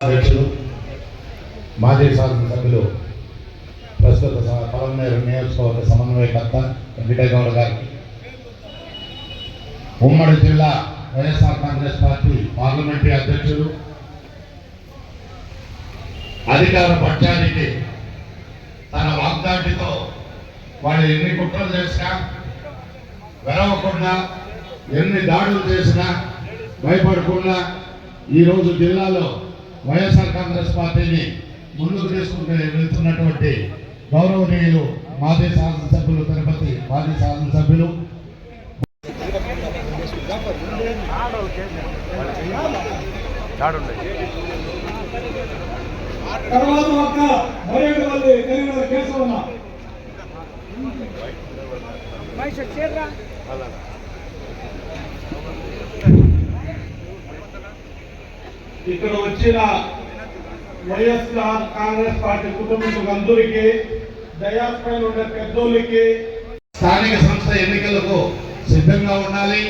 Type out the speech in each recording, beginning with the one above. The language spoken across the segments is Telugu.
అధ్యక్షులు మాజీ శాసనసభ్యులు ప్రస్తుత స- పలమనేరు నియోజకవర్గ సమన్వయకర్త వెంకటేగౌడ గారికి ఉమ్మడి జిల్లా వైఎస్ఆర్ కాంగ్రెస్ పార్టీ పార్లమెంటరీ అధ్యక్షులు. అధికార పక్షానికి తన వాగ్దాటితో వాళ్ళు ఎన్ని కుట్రలు చేసినా వెరవకుండా ఎన్ని దాడులు చేసినా భయపడకుండా ఈరోజు జిల్లాలో వైఎస్ఆర్ కాంగ్రెస్ పార్టీని ముందుకు తీసుకుంటూ వెళ్తున్నటువంటి గౌరవనీయులు మాజీ శాసనసభ్యులు తిరుపతి మాజీ శాసనసభ్యులు. తర్వాత ఒక్క మరేడుపల్లి కరీంనగర్ కేశవన్న ఇక్కడ వచ్చిన వైఎస్ఆర్ కాంగ్రెస్ పార్టీ కుటుంబీకులందరికీ దయాపైన ఉండే పెద్దోళ్ళకి స్థానిక సంస్థ ఎన్నికలకు సిద్ధంగా ఉండాలి.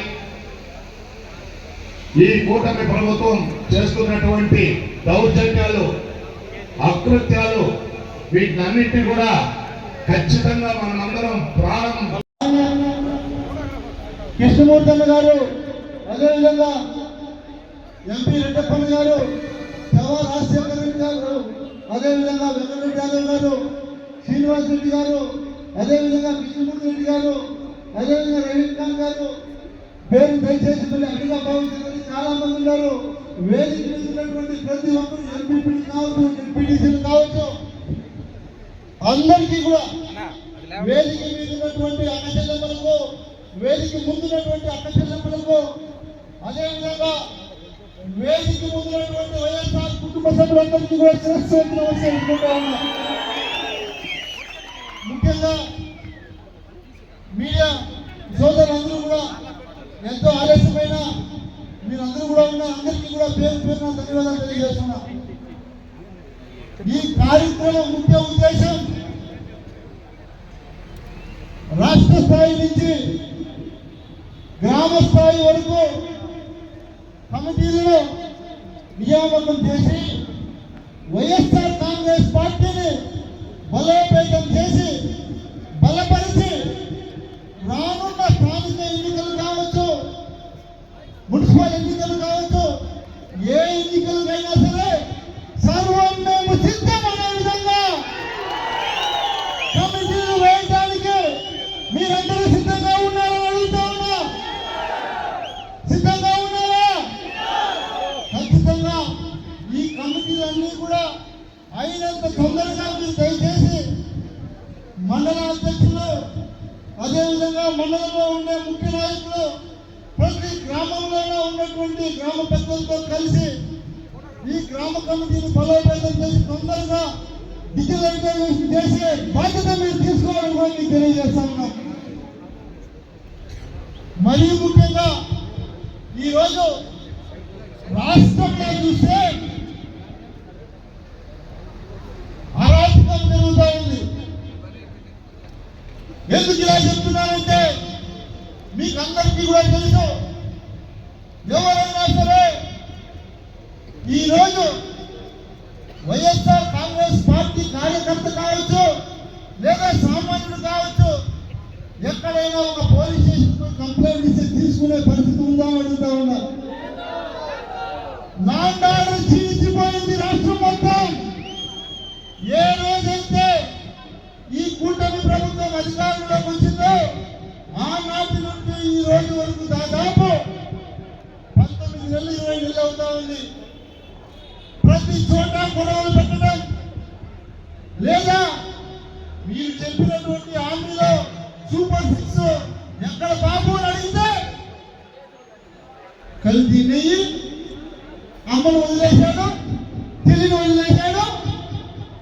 ఈ కూటమి ప్రభుత్వం చేస్తున్నటువంటి దౌర్జన్యాలు అకృత్యాలు వీటినన్నింటినీ కూడా ఖచ్చితంగా మనమందరం ప్రాణం కృష్ణమూర్తన్న గారు అదేవిధంగా ఎంపీ రెడ్డప్పన్న గారు చవా రాజశేఖర రెడ్డి గారు అదేవిధంగా వెంకటరెడ్డి యాదవ్ గారు శ్రీనివాస్ రెడ్డి గారు అదేవిధంగా కృష్ణమూర్తి రెడ్డి గారు అదేవిధంగా రవీంద్రనాథ్ గారు పేరు దయచేసి మళ్ళీ అడిగా భావించాలని చాలా మంది ఉన్నారు. వేదిక మీద ఉన్నటువంటి ప్రతి ఒక్కరు ఎంపీపీలు కావచ్చు ఎంపీటీసీలు కావచ్చు అందరికీ కూడా వేదిక మీద ఉన్నటువంటి అక్క చెల్లెమ్మలకు వేదిక ముందున్నటువంటి అక్క చెల్లెమ్మలకు అదేవిధంగా వేదిక ముందున్నటువంటి వైఎస్ఆర్ కుటుంబ సభ్యులందరికీ కూడా శిరస్సు నమస్కరించుకుంటా ఉన్నా ముఖ్యంగా మీడియా సోదరులందరూ కూడా ఎంతో ఆలస్యమైన మీరందరూ కూడా ఉన్న అందరికీ కూడా పేరు పేరున ధన్యవాదాలు తెలియజేస్తున్నా. ఈ కార్యక్రమం ముఖ్య ఉద్దేశం రాష్ట్ర స్థాయి నుంచి గ్రామ స్థాయి వరకు కమిటీలను నియామకం చేసి వైఎస్ఆర్ కాంగ్రెస్ పార్టీని బలోపేతం చేసి బలపరిచి రానున్న స్థానిక ఎన్నికలను కావచ్చు మున్సిపల్ ఎన్నికలు కావచ్చు ఏ ఎన్నికలకైనా సరే సర్వం మేము సిద్ధమనే విధంగా కమిటీలు వేయడానికి మీరందరూ సిద్ధంగా ఉన్నారని అడుగుతా ఉన్నా సిద్ధంగా ఉన్నారా ఖచ్చితంగా ఈ కమిటీలన్నీ కూడా అయినంత తొందరగా మీరు దయచేసి మండల అధ్యక్షులు అదేవిధంగా మండలంలో ఉండే ముఖ్య నాయకులు ప్రతి గ్రామంలోనే ఉన్నటువంటి గ్రామ కలిసి ఈ గ్రామ కమిటీని బలోపేతం చేసి తొందరగా డిజిటలైజేషన్ చేసే బాధ్యత మీరు తీసుకోవాలని కూడా మీకు తెలియజేస్తా ఉన్నాం. మరీ ముఖ్యంగా ఈరోజు రాష్ట్రంలో చూస్తే అరాచకం జరుగుతూ ఉంది. ఎందుకు ఇలా చెప్తున్నానంటే మీకు అందరికీ కూడా తెలుసు ఎవరైనా ఈరోజు వైఎస్ఆర్ కాంగ్రెస్ పార్టీ కార్యకర్త కావచ్చు లేదా సామాన్యుడు కావచ్చు ఎక్కడైనా ఒక పోలీస్ స్టేషన్ కంప్లైంట్ ఇస్తే తీసుకునే పరిస్థితి ఉందా అడుగుతా ఉన్నా. చోట గొడవలు పెట్టడం లేదా మీరు చెప్పినటువంటి హామీలో సూపర్ సిక్స్ ఎక్కడ బాబు అని అడిగితే కల్తీ నెయ్యి అమ్మను వదిలేశాడు తెలియని వదిలేశాడు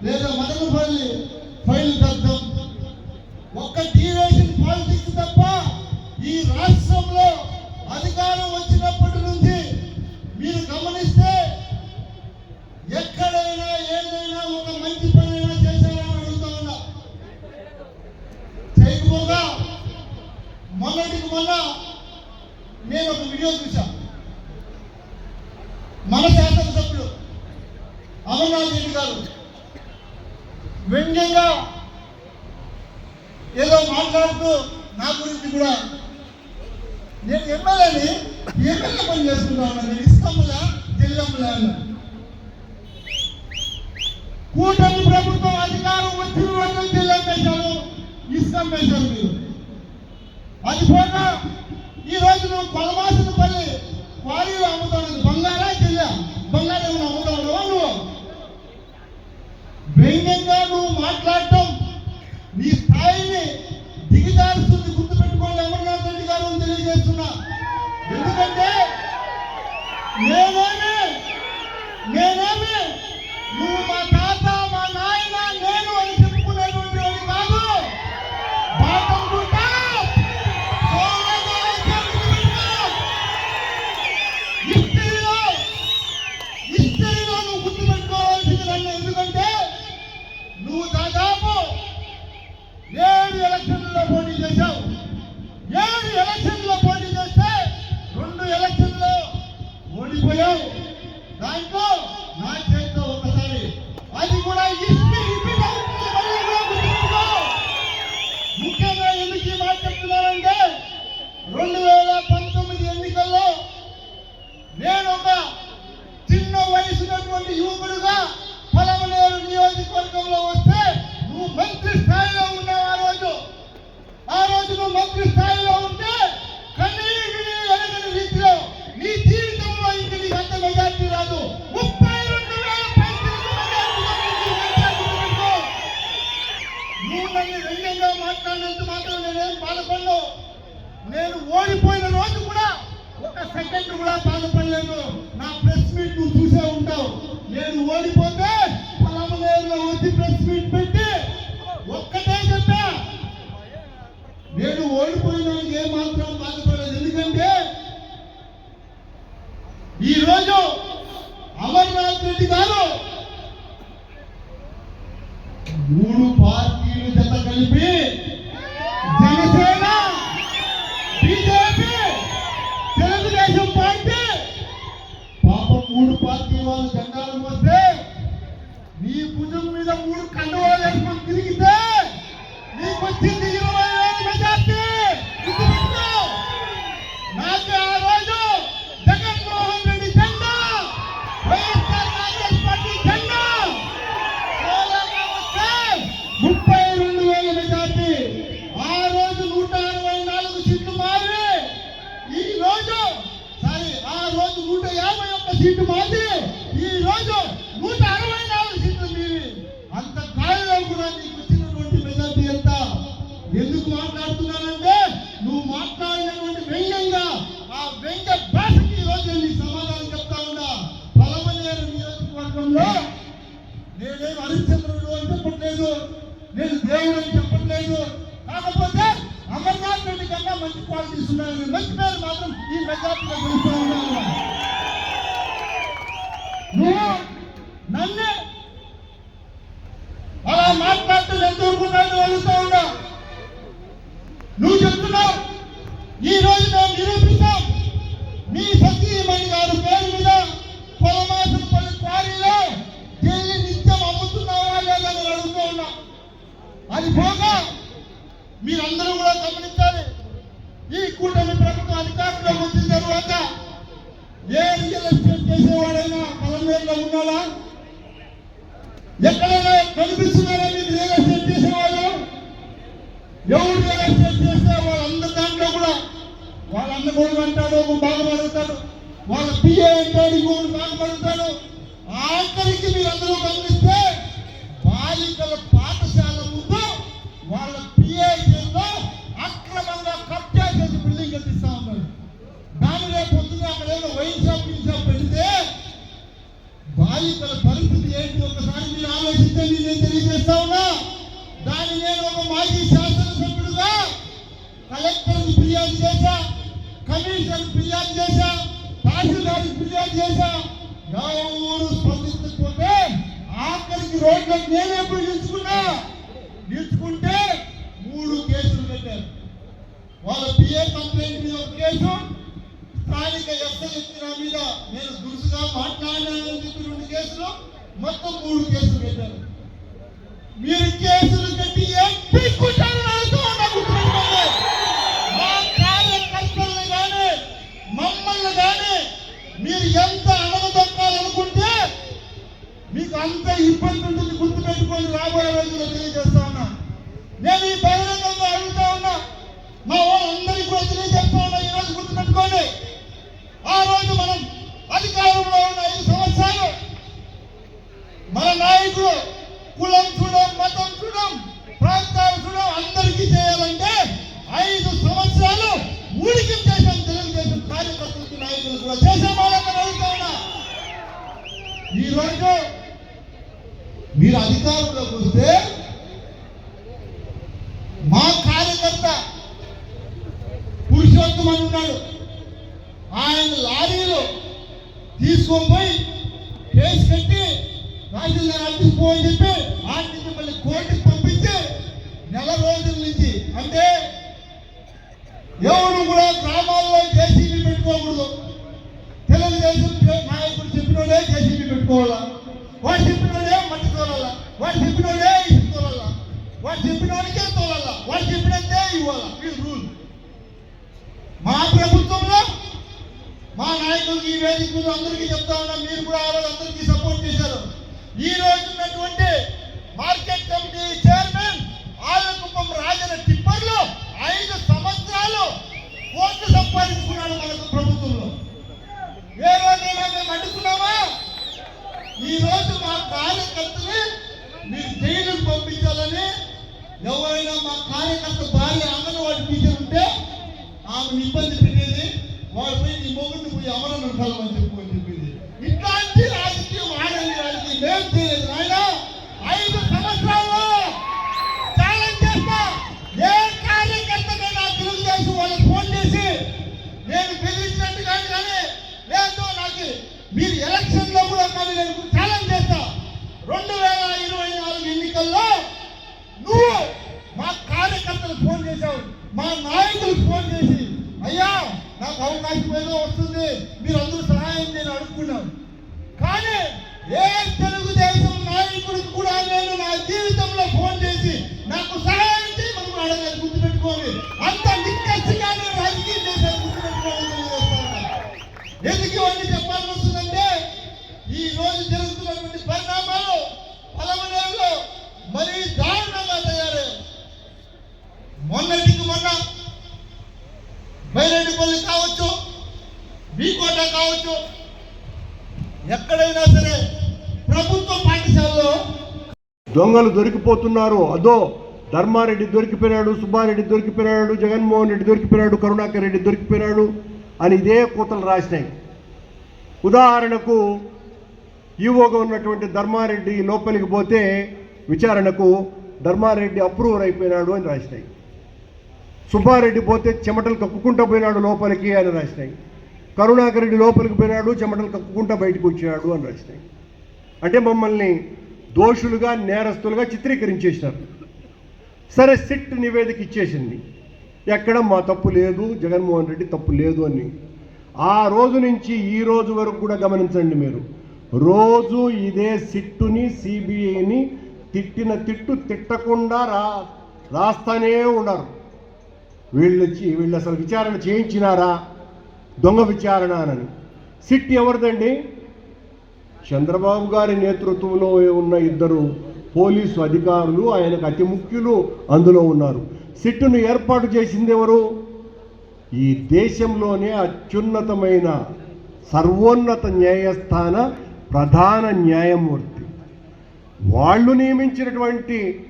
లేదా మదనపల్లి ఫైల్ దద్దం ఒక్క డీరేషన్ పాలిటిక్స్ తప్ప ఈ రాష్ట్రంలో అధికారం వచ్చినప్పటి నుంచి మీరు గమనిస్తే ఎక్కడైనా ఏదైనా ఒక మంచి పనైనా చేశారా అని అడుగుతా ఉన్నా చేయకపోగా మొన్నటికి మొన్న నేను ఒక వీడియో చూసా మన శాసనసభ్యులు అమర్నాథ్ రెడ్డి గారు వ్యంగ్యంగా ఏదో మాట్లాడుతూ నా గురించి కూడా. నేను ఎమ్మెల్యేని ఎమ్మెల్యే పని చేసుకుంటాను. నేను ఇస్తాములా జిల్లములా అన్నాను కూటమి ప్రభుత్వం అధికారం వచ్చిన రోజు జిల్లా వేశారు. ఇస్తాం వేశారు మీరు. అది పోగా ఈ రోజు నువ్వు కొలమాసిన పని క్వారీలు అమ్ముతావు బంగారా జిల్లా బంగారం ఏమైనా అమ్ముతావు నువ్వు? వ్యంగ్యంగా నువ్వు మాట్లాడటం నీ స్థాయిని దిగజారుస్తుంది గుర్తుపెట్టుకోండి. అమర్నాథ్ రెడ్డి గారు తెలియజేస్తున్నా. ఎందుకంటే మాట్లాడినంత మాత్రం నేనేం బాధపడను నేను ఓడిపోయిన రోజు కూడా ఒక సెకండ్ కూడా బాధపడలేదు నా ప్రెస్ మీట్ నువ్వు చూసే ఉంటావు. నేను ఓడిపోతే పొలమనేరులో వచ్చి ప్రెస్ మీట్ పెట్టి ఒక్కటే చెప్పా. నేను ఓడిపోయినానికి ఏ మాత్రం బాధపడలేదు ఎందుకంటే ఈ రోజు అమర్నాథ్ రెడ్డి గారు మూడు పార్టీలు జత కలిపి తెలుగుదేశం పార్టీ పాపం మూడు పార్టీ వాళ్ళు జెండాలు వస్తే నీ భుజం మీద మూడు కండవాలు వేసుకొని తిరిగితే నీకు వచ్చింది ఇరవై వేల మెజార్టీ గుర్తుపెట్టుకో. నాకు ఆ రోజు జగన్మోహన్ రెడ్డి జెండా వైఎస్ఆర్ కాంగ్రెస్ పార్టీ జెండా సోలోగా వస్తే ముప్పై రెండు వేల మెజార్టీ ఆ రోజు నూట అరవై నాలుగు సీట్లు మారి ఈ రోజు సారీ ఆ రోజు నూట యాభై ఒక్క సీటు మాది ఈ రోజు నూట అరవై నాలుగు సీట్లు మీవి అంత గాలిలో కూడా నీకు వచ్చినటువంటి మెజార్టీ ఎంత ఎందుకు మాట్లాడుతున్నానంటే నువ్వు మాట్లాడినటువంటి వ్యంగ్యంగా ఆ వ్యంగ్య భాషకి ఈ రోజు నేను నీకు సమాధానం చెప్తా ఉన్నా పలమనేరు నియోజకవర్గంలో నేనేం హరిశ్చంద్రుడు అని చెప్పట్లేదు నేను దేవుడు అని చెప్పట్లేదు కాకపోతే అమర్నాథ్ రెడ్డి కన్నా మంచి క్వాలిటీస్ ఉన్నాయి మంచి పేరు మాత్రం ఈ మెజార్టీలో గెలుస్తూ ఉన్నాను నువ్వు నన్ను అలా మాట్లాడుతూ ఎంత ఊరుకున్నాను వెళ్తూ ఉన్నా నువ్వు చెప్తున్నావు ఈ రోజు మేము నిరూపిస్తాం మీ సతీమణి గారు పేరు మీద పొలమాసనపల్లి క్వారీలో జైలు నిత్యం అమ్ముతున్నావా లేదా అని అడుగుతూ ఉన్నా అది పోగా మీరందరూ కూడా గమనించాలి ఈ కూటమి ప్రభుత్వం అధికారంలోకి వచ్చిన తర్వాత ఏ రియల్ ఎస్టేట్ చేసేవాడైనా పొలంలో ఉన్నాడా ఎక్కడైనా కనిపిస్తున్నారా మీకు రియల్ ఎస్టేట్ చేసేవాళ్ళు ఎవరు రియల్ ఎస్టేట్ చేస్తే వాళ్ళందరి దాంట్లో కూడా వాళ్ళన్న కూడా అంటాడు ఒక బాగుపడుతాడు వాళ్ళ పిఏ అంటాడు ఇంకొకటి బాగుపడుతాడు ఆఖరికి మీరు అందరూ గమనిస్తే బాలికల పాఠశాల ముందు వాళ్ళ పిఏ చేతిలో అక్రమంగా కబ్జా చేసి బిల్డింగ్ కట్టిస్తా ఉన్నారు. దాని రేపు పొద్దున అక్కడ ఏదో వైన్ షాప్ గిన్ షాప్ పెడితే బాలికల పరిస్థితి ఏంటి? ఒకసారి మీరు ఆలోచించండి నేను తెలియజేస్తా ఉన్నా? దాన్ని నేను ఒక మాజీ శాసనసభ్యుడుగా కలెక్టర్ ఫిర్యాదు చేశా. కమిషనర్ ఫిర్యాదు చేశా తహసీల్దార్ ఫిర్యాదు చేశా. ఎవరు స్పందించకపోతే ఆఖరికి రోడ్లకు నేనే పోయి నిలుచుకున్నా నిలుచుకుంటే మూడు కేసులు పెట్టారు. వాళ్ళ పిఏ కంప్లైంట్ మీద ఒక కేసు స్థానిక ఎస్ఐ ఎత్తిన మీద నేను దురుసుగా మాట్లాడినానని చెప్పి రెండు కేసులు మొత్తం మూడు కేసులు పెట్టారు. మీరు కేసులు కట్టి ఏం అంత ఇబ్బంది ఉంటుంది గుర్తుపెట్టుకొని రాబోయే రోజుల్లో తెలియజేస్తాను ఉన్నా నేను ఈ బహిరంగంగా అడుగుతా ఉన్నా మా వాళ్ళందరికీ కూడా తెలియజేస్తా ఉన్నా ఈ రోజు గుర్తుపెట్టుకోండి ఆ రోజు మనం అధికారంలో ఉన్న ఐదు సంవత్సరాలు మన నాయకుడు కులం చూడం మతం చూడం ప్రాంతాలు చూడం అందరికీ చేయాలంటే ఐదు సంవత్సరాలు ఊడికం చేశాం తెలుగుదేశం కార్యకర్తలకి నాయకులు కూడా చేసాం వాళ్ళని అడుగుతా ఉన్నా ఈ రోజు మీరు అధికారంలోకి వస్తే మా కార్యకర్త పురుషోత్తమ ఉన్నాడు ఆయన లారీలో తీసుకొని పోయి కేసు కట్టి తహసీల్దార్ ఆఫీస్ చెప్పి ఆ మళ్ళీ కోర్టుకు పంపించి నెల రోజుల నుంచి అంటే ఎవరు కూడా గ్రామాల్లో జేసీబీ పెట్టుకోకూడదు. తెలుగుదేశం నాయకుడు చెప్పినోడే జేసీబీ పెట్టుకోవాలా? వాడు చెప్పినోడే మట్టి తోలాలా? వాడు చెప్పినోడే ఇసుక తోలాలా? వాడు చెప్పినోడికే తోలాలా? వాడు చెప్పినంతే ఇవ్వాలా? వీళ్ళు రూల్. మా ప్రభుత్వంలో మా నాయకులకి ఈ వేదిక మీద అందరికీ చెప్తా ఉన్నా. మీరు కూడా ఆ రోజు అందరికీ సపోర్ట్ చేశారు. ఈ రోజు ఉన్నటువంటి మార్కెట్ కమిటీ చైర్మన్ ఆలకుప్పం రాజన టిప్పర్లు ఐదు సంవత్సరాలు కోట్లు సంపాదించుకున్నాడు మనకు ప్రభుత్వంలో. ఏ రోజైనా మేము అడ్డుకున్నామా? ఈ రోజు మా కార్యకర్తని మీరు జైలుకు పంపించాలని ఎవరైనా మా కార్యకర్త భార్య అంగన్వాడి టీచర్ ఉంటే ఆమెను ఇబ్బంది పెట్టేది వాడు పోయి నీ మొగుడిని పోయి అమరం ఉంటామని చెప్పు అని చెప్పింది. ఇట్లాంటి రాజకీయం ఆడండి రాజకీయం మేం చేయలేదు ఆయన ఐదు సంవత్సరాల్లో ఛాలెంజ్ చేస్తా. ఏ కార్యకర్త కార్యకర్తకైనా తెలుగుదేశం వాళ్ళకి ఫోన్ చేసి నేను బెదిరించినట్టు కానీ కానీ లేదు నాకు మీరు ఎలక్షన్లో కూడా కానీ నేను ఛాలెంజ్ చేస్తా. రెండు వేల ఇరవై నాలుగు ఎన్నికల్లో నువ్వు మా కార్యకర్తలు ఫోన్ చేశావు. మా నాయకులు అయ్యా నాకు అవకాశం ఏదో వస్తుంది. మీరు అందరూ సహాయం నేను అడుక్కున్నాను కానీ ఏ తెలుగుదేశం నాయకుడికి కూడా నేను నా జీవితంలో ఫోన్ చేసి నాకు సహాయం చేయమని అడగాలి గుర్తుపెట్టుకోండి. అంత నిక్కచ్చిగా నేను రాజకీయం చేశాను గుర్తుపెట్టుకోవాలి ఎందుకు ఇవన్నీ చెప్పాల్సి వస్తుందంటే ఈ రోజు తెలుగు పరిణామాలు పలమనేరులో మరీ దారుణంగా తయారయ్యాయి మొన్నటికి మొన్న బైరెడ్డిపల్లి కావచ్చు బీకోట కావచ్చు ఎక్కడైనా సరే ప్రభుత్వ పాఠశాలలో దొంగలు దొరికిపోతున్నారు. అదో ధర్మారెడ్డి దొరికిపోయాడు సుబ్బారెడ్డి దొరికిపోయాడు జగన్మోహన్ రెడ్డి దొరికిపోయాడు కరుణాకర్ రెడ్డి దొరికిపోయాడు అని ఇదే కూతలు రాసినాయి. ఉదాహరణకు ఈవోగా ఉన్నటువంటి ధర్మారెడ్డి లోపలికి పోతే విచారణకు ధర్మారెడ్డి అప్రూవర్ అయిపోయినాడు అని రాసినాయి. సుబ్బారెడ్డి పోతే చెమటలు కక్కుకుంటూ పోయినాడు లోపలికి అని రాసినాయి. కరుణాకర్ రెడ్డి లోపలికి పోయినాడు చెమటలు కక్కుకుంటూ బయటకు వచ్చినాడు అని రాసినాయి. అంటే మమ్మల్ని దోషులుగా నేరస్తులుగా చిత్రీకరించేసినారు సరే సిట్ నివేదిక ఇచ్చేసింది. ఎక్కడ మా తప్పు లేదు జగన్మోహన్ రెడ్డి తప్పు లేదు అని. ఆ రోజు నుంచి ఈ రోజు వరకు కూడా గమనించండి మీరు. రోజు ఇదే సిట్టుని సిబిఐని తిట్టిన తిట్టు తిట్టకుండా రా రాస్తానే ఉన్నారు. వీళ్ళు వచ్చి వీళ్ళు అసలు విచారణ చేయించినారా? దొంగ విచారణ అని సిట్ ఎవరిదండి? చంద్రబాబు గారి నేతృత్వంలో ఉన్న ఇద్దరు పోలీసు అధికారులు ఆయనకు అతి ముఖ్యులు అందులో ఉన్నారు. సిట్టును ఏర్పాటు చేసింది ఎవరు? ఈ దేశంలోనే అత్యున్నతమైన సర్వోన్నత న్యాయస్థాన ప్రధాన న్యాయమూర్తి. వాళ్ళు నియమించినటువంటి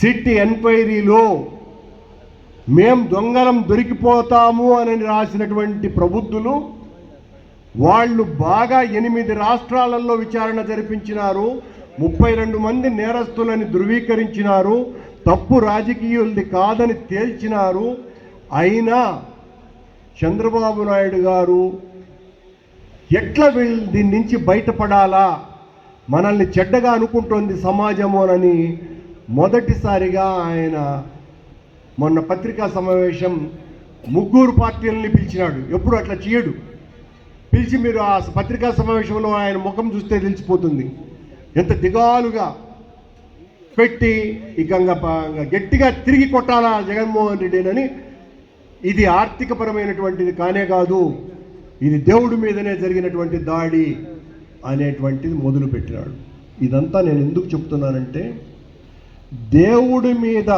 సిట్ ఎంక్వైరీలో మేం దొంగలం దొరికిపోతాము అని రాసినటువంటి ప్రబుద్ధులు వాళ్ళు బాగా ఎనిమిది రాష్ట్రాలలో విచారణ జరిపించినారు. ముప్పై రెండు మంది నేరస్తులని ధృవీకరించినారు. తప్పు రాజకీయులది కాదని తేల్చినారు. అయినా చంద్రబాబు నాయుడు గారు ఎట్లా వీళ్ళు దీని నుంచి బయటపడాలా? మనల్ని చెడ్డగా అనుకుంటోంది సమాజము అని మొదటిసారిగా ఆయన మొన్న పత్రికా సమావేశం ముగ్గురు పార్టీలని పిలిచినాడు. ఎప్పుడు అట్లా చేయడు. పిలిచి మీరు ఆ పత్రికా సమావేశంలో ఆయన ముఖం చూస్తే తెలిసిపోతుంది. ఎంత దిగాలుగా పెట్టి ఇక గట్టిగా తిరిగి కొట్టాలా జగన్మోహన్ రెడ్డినని ఇది ఆర్థికపరమైనటువంటిది కానే కాదు ఇది దేవుడి మీదనే జరిగినటువంటి దాడి అనేటువంటిది మొదలు పెట్టినాడు. ఇదంతా నేను ఎందుకు చెప్తున్నానంటే దేవుడి మీద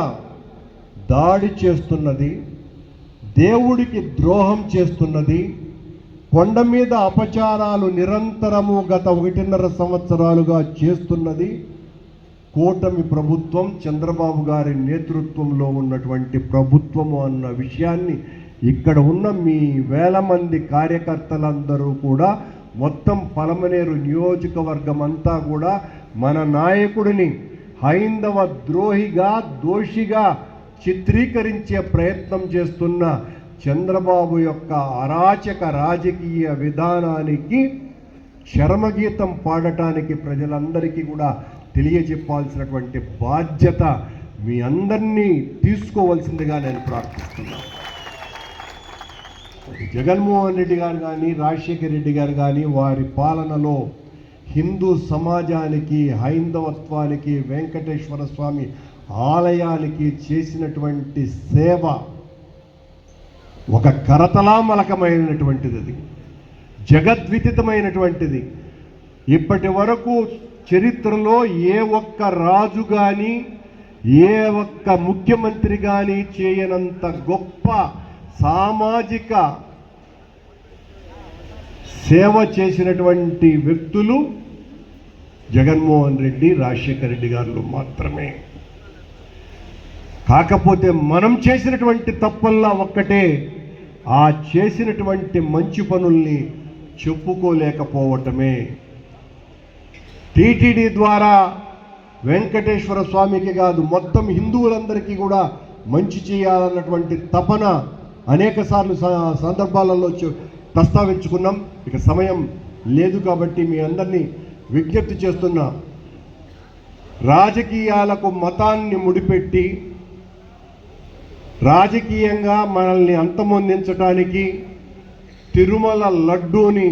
దాడి చేస్తున్నది దేవుడికి ద్రోహం చేస్తున్నది కొండ మీద అపచారాలు నిరంతరము గత ఒకటిన్నర సంవత్సరాలుగా చేస్తున్నది కూటమి ప్రభుత్వం చంద్రబాబు గారి నేతృత్వంలో ఉన్నటువంటి ప్రభుత్వము అన్న విషయాన్ని ఇక్కడ ఉన్న మీ వేల మంది కార్యకర్తలందరూ కూడా మొత్తం పలమనేరు నియోజకవర్గం అంతా కూడా మన నాయకుడిని హైందవ ద్రోహిగా దోషిగా చిత్రీకరించే ప్రయత్నం చేస్తున్న చంద్రబాబు యొక్క అరాచక రాజకీయ విధానానికి చరమగీతం పాడటానికి ప్రజలందరికీ కూడా తెలియజెప్పాల్సినటువంటి బాధ్యత మీ అందరినీ తీసుకోవలసిందిగా నేను ప్రార్థిస్తున్నాను జగన్మోహన్ రెడ్డి గారు కానీ రాజశేఖర రెడ్డి గారు కానీ వారి పాలనలో హిందూ సమాజానికి హైందవత్వానికి వెంకటేశ్వర స్వామి ఆలయానికి చేసినటువంటి సేవ ఒక కరతలామలకమైనటువంటిది అది. జగద్విదితమైనటువంటిది ఇప్పటి వరకు చరిత్రలో ఏ ఒక్క రాజు కానీ ఏ ఒక్క ముఖ్యమంత్రి కానీ చేయనంత గొప్ప సామాజిక సేవ చేసినటువంటి వ్యక్తులు జగన్మోహన్ రెడ్డి రాజశేఖర రెడ్డి గారు మాత్రమే. కాకపోతే మనం చేసినటువంటి తప్పల్లా ఒక్కటే ఆ చేసినటువంటి మంచి పనుల్ని చెప్పుకోలేకపోవటమే. టీటీడీ ద్వారా వెంకటేశ్వర స్వామికి కాదు మొత్తం హిందువులందరికీ కూడా మంచి చేయాలన్నటువంటి తపన అనేక సార్లు సందర్భాలలో ప్రస్తావించుకున్నాం. ఇక సమయం లేదు కాబట్టి మీ అందరినీ విజ్ఞప్తి చేస్తున్నా. రాజకీయాలకు మతాన్ని ముడిపెట్టి రాజకీయంగా మనల్ని అంతమొందించటానికి తిరుమల లడ్డూని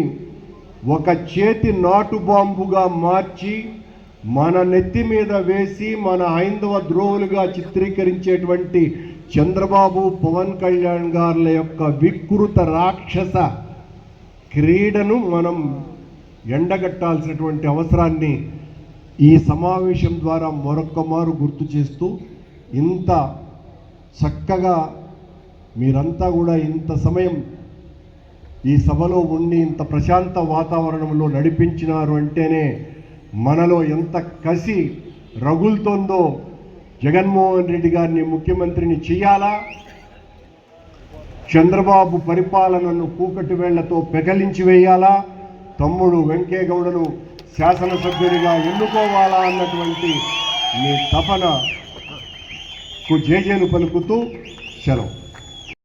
ఒక చేతి నాటు బాంబుగా మార్చి మన నెత్తి మీద వేసి మన హైందవ ద్రోహులుగా చిత్రీకరించేటువంటి చంద్రబాబు పవన్ కళ్యాణ్ గారుల యొక్క వికృత రాక్షస క్రీడను మనం ఎండగట్టాల్సినటువంటి అవసరాన్ని ఈ సమావేశం ద్వారా మరొక్క మారు గుర్తు చేస్తూ ఇంత చక్కగా మీరంతా కూడా ఇంత సమయం ఈ సభలో ఉండి ఇంత ప్రశాంత వాతావరణంలో నడిపించినారు అంటేనే మనలో ఎంత కసి రగులుతోందో జగన్మోహన్ రెడ్డి గారిని ముఖ్యమంత్రిని చేయాలా? చంద్రబాబు పరిపాలనను కూకటి వేళ్ళతో పెకలించి వేయాలా? తమ్ముడు వెంకయ్యగౌడను శాసనసభ్యునిగా ఎన్నుకోవాలా? అన్నటువంటి మీ తపన జేజేలు పలుకుతూ సెలవు.